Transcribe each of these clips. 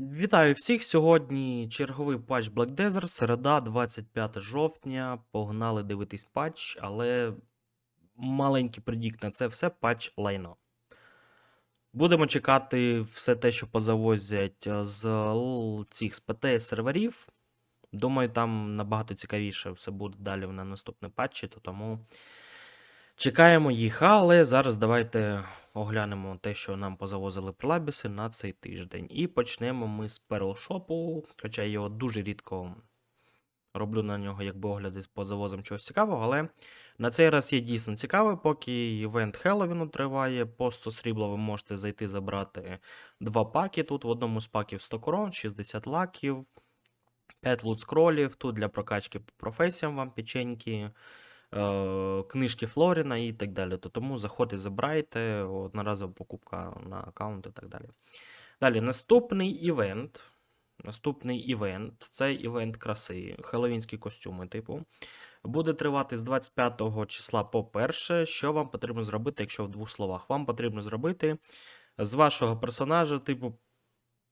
Вітаю всіх! Сьогодні черговий патч Black Desert, середа, 25 жовтня. Погнали дивитись патч, але маленький предікт на це все патч лайно. Будемо чекати все те, що позавозять е, з цих з ПТ серверів. Думаю, там набагато цікавіше все буде далі на наступній патчі, то тому чекаємо їх. Але зараз давайте оглянемо те, що нам позавозили прилабіси на цей тиждень. І почнемо ми з Shop, хоча я його дуже рідко роблю на нього якби огляди по завозам чогось цікавого, але на цей раз є дійсно цікаве, поки івент Хеллоуіну триває, по 100 срібла ви можете зайти забрати два паки. Тут в одному з паків 100 корон, 60 лаків, 5 лут скролів, тут для прокачки по професіям вам печеньки, книжки Флоріна і так далі. То тому заходьте, забирайте, одноразова покупка на аккаунт і так далі. Далі, наступний івент. Наступний івент це івент краси, хеллоуінські костюми, типу. Буде тривати з 25 числа по перше. Що вам потрібно зробити, якщо в двох словах? Вам потрібно зробити з вашого персонажа, типу,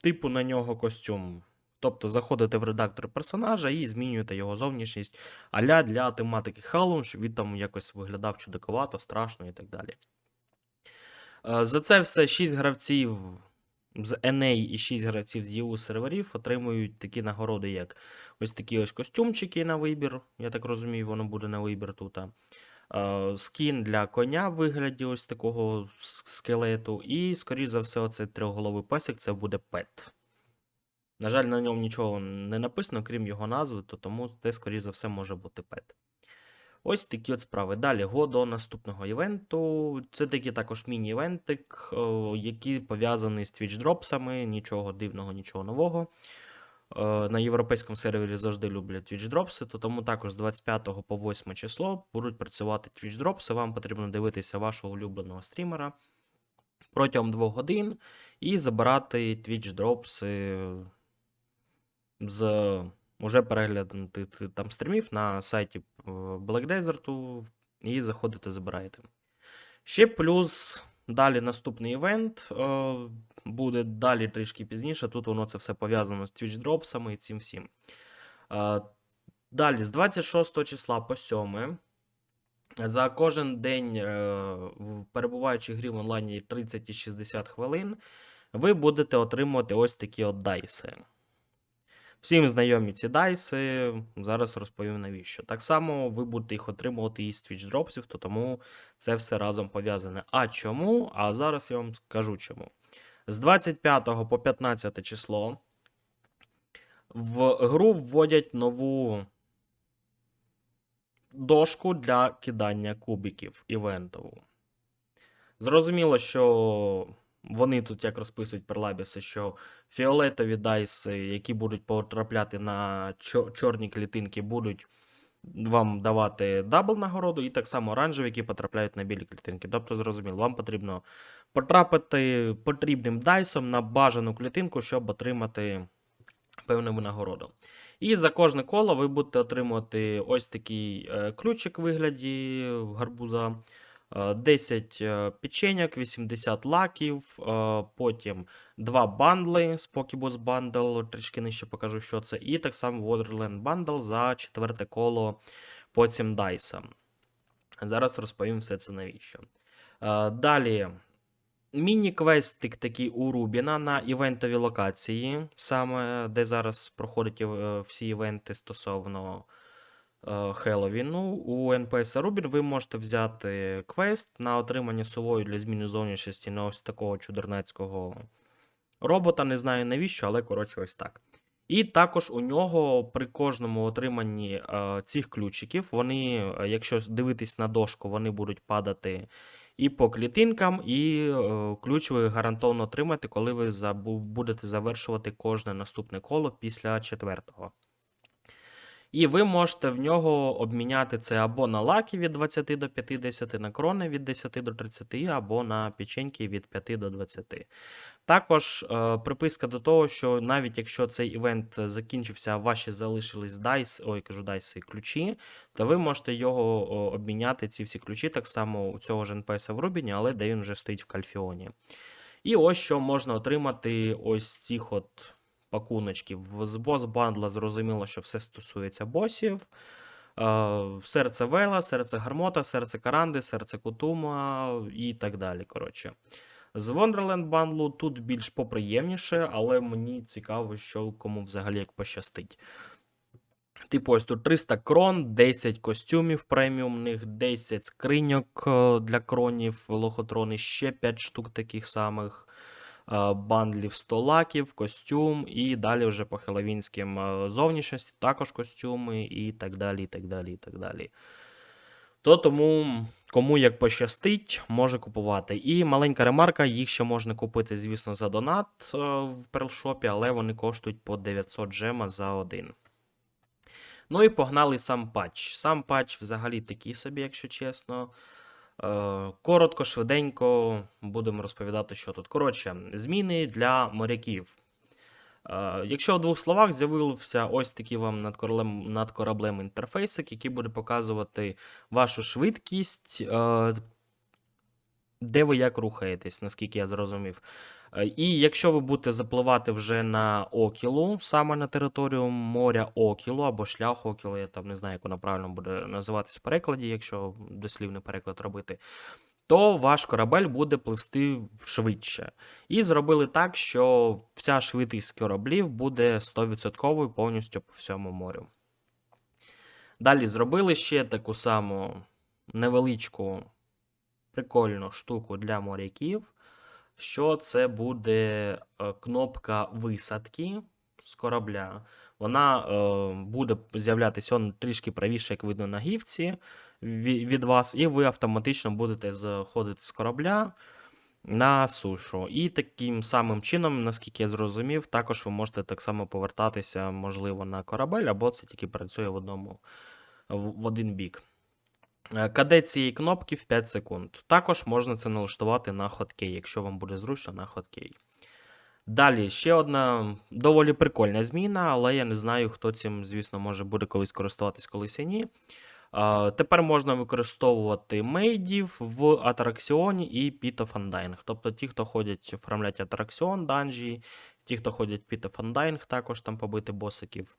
типу на нього костюм. Тобто заходите в редактор персонажа і змінюєте його зовнішність аля для тематики Halloween, щоб він там якось виглядав чудаковато, страшно і так далі. Е, За це все 6 гравців з NA і 6 гравців з EU серверів отримують такі нагороди, як ось такі ось костюмчики на вибір. Я так розумію, воно буде на вибір тут. Е, Скін для коня в вигляді ось такого скелету. І, скоріш за все, оцей трьохголовий песик це буде пет. На жаль, на ньому нічого не написано, крім його назви, то тому це, скоріш за все, може бути пет. Ось такі от справи. Далі го до наступного івенту. Це такий також міні-івентик, який пов'язаний з Twitch дропсами, нічого дивного, нічого нового. Е, На європейському сервері завжди люблять Twitch дропси, то тому також з 25 по 8 число будуть працювати Twitch дропси. Вам потрібно дивитися вашого улюбленого стрімера протягом 2 годин і забирати Twitch дропси з уже переглянути там стрімів на сайті е, Black Desert і заходите, забираєте. Ще плюс далі наступний івент е, буде далі трішки пізніше. Тут воно це все пов'язано з Twitch дропсами і цим всім. Е, Далі, з 26 числа по 7. За кожен день, перебуваючи в грі в онлайні 30 і 60 хвилин, ви будете отримувати ось такі от дайси. Всім знайомі ці дайси, зараз розповім навіщо. Так само ви будете їх отримувати із Twitch то тому це все разом пов'язане. А чому? А зараз я вам скажу чому. З 25 по 15 число в гру вводять нову дошку для кидання кубиків івентову. Зрозуміло, що вони тут як розписують перлабіси, що фіолетові дайси, які будуть потрапляти на чорні клітинки, будуть вам давати дабл нагороду, і так само оранжеві, які потрапляють на білі клітинки. Тобто, зрозуміло, вам потрібно потрапити потрібним дайсом на бажану клітинку, щоб отримати певну винагороду. І за кожне коло ви будете отримувати ось такий е, ключик в вигляді гарбуза. Е, 10 е, печеньок, 80 лаків, е, потім 2 бандли з Pokébus Bundle, трішки нижче покажу, що це, і так само Wonderland Bundle за четверте коло по цим дайсам. Зараз розповім все це навіщо. Е, Далі. Міні-квестик такий у Рубіна на івентовій локації, саме де зараз проходять е, всі івенти стосовно е, Хеллоуіну. У НПС Рубін ви можете взяти квест на отримання сувою для зміни зовнішності на ось такого чудернацького робота. Не знаю навіщо, але коротше, ось так. І також у нього при кожному отриманні е, цих ключиків, вони, е, якщо дивитись на дошку, вони будуть падати і по клітинкам, і е, ключ ви гарантовано отримаєте, коли ви забу- будете завершувати кожне наступне коло після четвертого. І ви можете в нього обміняти це або на лаки від 20 до 50, на крони від 10 до 30, або на печеньки від 5 до 20. Також е, приписка до того, що навіть якщо цей івент закінчився, а ваші залишились дайс, ой, кажу дайси ключі, то ви можете його о, обміняти, ці всі ключі, так само у цього ж НПС в Рубіні, але де він вже стоїть в Кальфіоні. І ось що можна отримати ось цих от пакуночків. З бос бандла зрозуміло, що все стосується босів. Е, серце Вела, серце Гармота, серце Каранди, серце Кутума і так далі. Коротше. З Wonderland бандлу тут більш поприємніше, але мені цікаво, що кому взагалі як пощастить. Типу, ось тут 300 крон, 10 костюмів преміумних, 10 скриньок е, для кронів, лохотрони, ще 5 штук таких самих, бандлів 100 лаків, костюм, і далі вже по хеловінським е, зовнішності також костюми, і так далі. і так далі, і так далі. То тому, кому як пощастить, може купувати. І маленька ремарка, їх ще можна купити, звісно, за донат е, в перлшопі, але вони коштують по 900 джема за один. Ну і погнали сам патч. Сам патч взагалі такий собі, якщо чесно. Е, коротко, швиденько будемо розповідати, що тут. Коротше, зміни для моряків. Е, Якщо в двох словах з'явився ось такий вам над кораблем, над кораблем інтерфейсик, який буде показувати вашу швидкість, е, де ви як рухаєтесь, наскільки я зрозумів. Е, І якщо ви будете запливати вже на Окілу, саме на територію моря Окілу або шлях Окілу, я там не знаю, як воно правильно буде називатись в перекладі, якщо дослівний переклад робити, то ваш корабель буде пливсти швидше. І зробили так, що вся швидкість кораблів буде 100% повністю по всьому морю. Далі зробили ще таку саму невеличку прикольну штуку для моряків, що це буде е, кнопка висадки з корабля. Вона е, буде з'являтися трішки правіше, як видно на гівці від вас, і ви автоматично будете заходити з корабля на сушу. І таким самим чином, наскільки я зрозумів, також ви можете так само повертатися, можливо, на корабель, або це тільки працює в одному в один бік. Е, КД цієї кнопки в 5 секунд. Також можна це налаштувати на хоткей, якщо вам буде зручно на хоткей. Далі ще одна доволі прикольна зміна, але я не знаю, хто цим, звісно, може буде колись користуватись, колись і ні. Тепер можна використовувати мейдів в атракціоні і of Тобто ті, хто ходять оформлять атракціон, данжі, ті, хто ходять of також там побити босиків.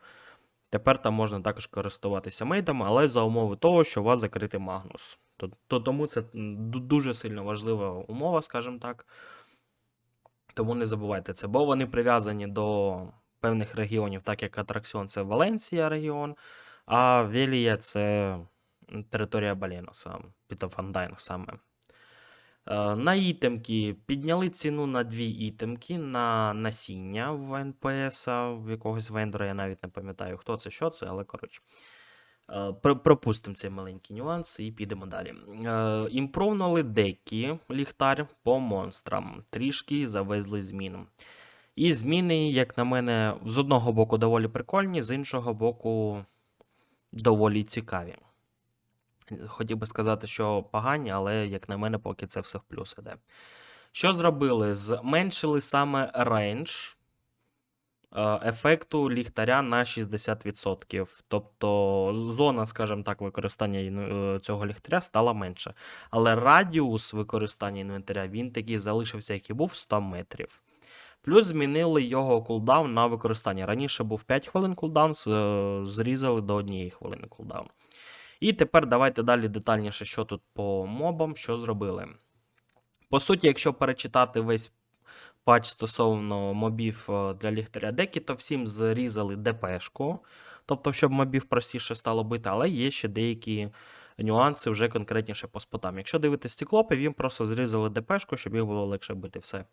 Тепер там можна також користуватися мейдами, але за умови того, що у вас закритий Магнус. То, то тому це дуже сильно важлива умова, скажімо так. Тому не забувайте це, бо вони прив'язані до певних регіонів, так як атракціон це Валенсія регіон, а Велія це територія Баленоса, Пітофандайн саме. Е, На ітемки підняли ціну на дві ітемки на насіння в НПС, в якогось вендора, я навіть не пам'ятаю, хто це, що це, але коротше. Е, Пропустимо цей маленький нюанс і підемо далі. Е, Імпровнули декі ліхтар по монстрам. Трішки завезли змін. І зміни, як на мене, з одного боку доволі прикольні, з іншого боку, доволі цікаві. Хотів би сказати, що погані, але, як на мене, поки це все в плюс іде. Що зробили? Зменшили саме рейндж е, ефекту ліхтаря на 60%. Тобто зона, скажімо так, використання е, цього ліхтаря стала менше. Але радіус використання інвентаря він такий залишився, як і був 100 метрів. Плюс змінили його кулдаун на використання. Раніше був 5 хвилин кулдаун, е, зрізали до 1 хвилини кулдаун. І тепер давайте далі детальніше, що тут по мобам, що зробили. По суті, якщо перечитати весь патч стосовно мобів е, для ліхтаря декі, то всім зрізали ДПшку, тобто, щоб мобів простіше стало бити, але є ще деякі нюанси вже конкретніше по спотам. Якщо дивитися стеклопи, їм просто зрізали ДПшку, щоб їх було легше бити все.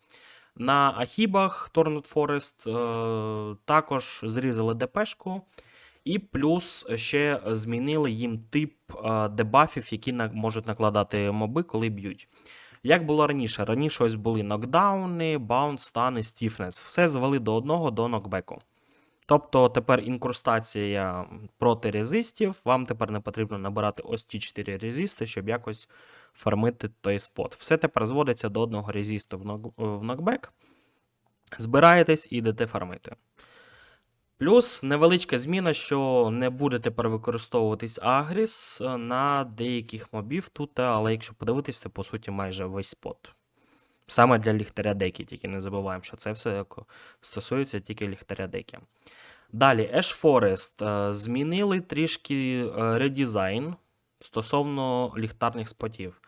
На Ахібах Torned Forest е, також зрізали ДПшку. І плюс ще змінили їм тип е, дебафів, які можуть накладати моби, коли б'ють. Як було раніше? Раніше ось були нокдауни, баунс, стани, стіфнес. Все звели до одного до нокбеку. Тобто тепер інкрустація проти резистів. Вам тепер не потрібно набирати ось ті 4 резисти, щоб якось фармити той спот. Все тепер зводиться до одного резисту в нокбек. Збираєтесь і йдете фармити. Плюс невеличка зміна, що не буде тепер використовуватись Агріс е, на деяких мобів тут, але якщо подивитись, це по суті майже весь спот. Саме для ліхтаря деки, тільки не забуваємо, що це все стосується тільки ліхтаря деки. Далі, Ash Forest. е, Змінили трішки е, редизайн стосовно ліхтарних спотів.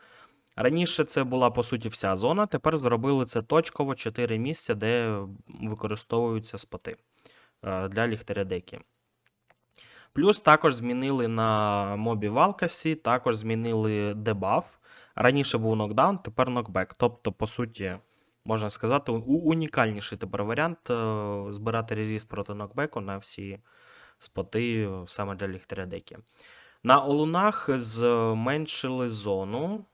Раніше це була по суті вся зона, тепер зробили це точково 4 місця, де використовуються споти для ліхтаря деки. Плюс також змінили на мобі Валкасі, також змінили дебаф. Раніше був нокдаун, тепер нокбек. Тобто, по суті, можна сказати, унікальніший тепер варіант е, збирати резіст проти нокбеку на всі споти е, саме для ліхтаря деки. На олунах зменшили зону.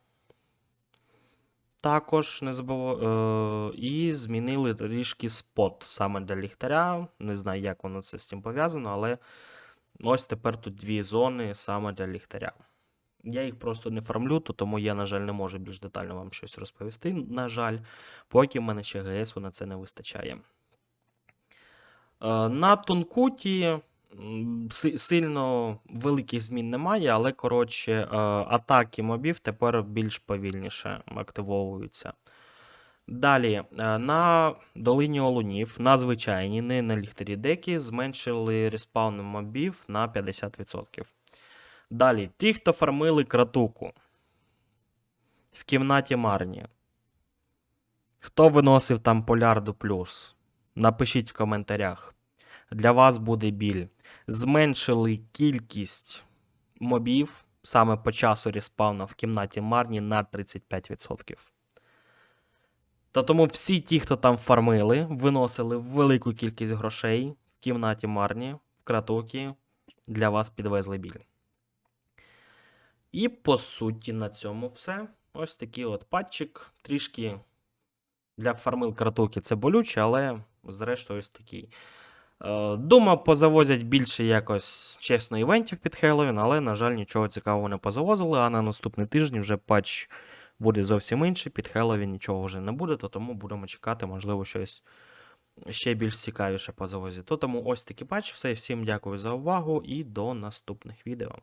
Також не забув... е, і змінили трішки спот саме для ліхтаря. Не знаю, як воно це з цим пов'язано, але ось тепер тут дві зони саме для ліхтаря. Я їх просто не фармлю, то тому я, на жаль, не можу більш детально вам щось розповісти. На жаль, поки в мене ще ГСу на це не вистачає. Е, На Тонкуті сильно великих змін немає, але коротше, е, атаки мобів тепер більш повільніше активовуються. Далі, е, на долині Олунів, на звичайній, не на ліхтарі декі, зменшили респаун мобів на 50%. Далі, ті, хто фармили кратуку в кімнаті Марні. Хто виносив там полярду плюс? Напишіть в коментарях. Для вас буде біль. Зменшили кількість мобів саме по часу респауна в кімнаті Марні на 35%. Та тому всі ті, хто там фармили, виносили велику кількість грошей в кімнаті Марні, в кратукі, для вас підвезли біль. І по суті на цьому все. Ось такий от патчик. Трішки для фармил кратуки це болюче, але зрештою ось такий. Е, Думав, позавозять більше якось чесно івентів під Хеллоуін, але, на жаль, нічого цікавого не позавозили, а на наступний тиждень вже патч буде зовсім інший. Під Хеллоуін нічого вже не буде, то тому будемо чекати, можливо, щось ще більш цікавіше по завозі. То тому ось такий патч. Все, всім дякую за увагу і до наступних відео.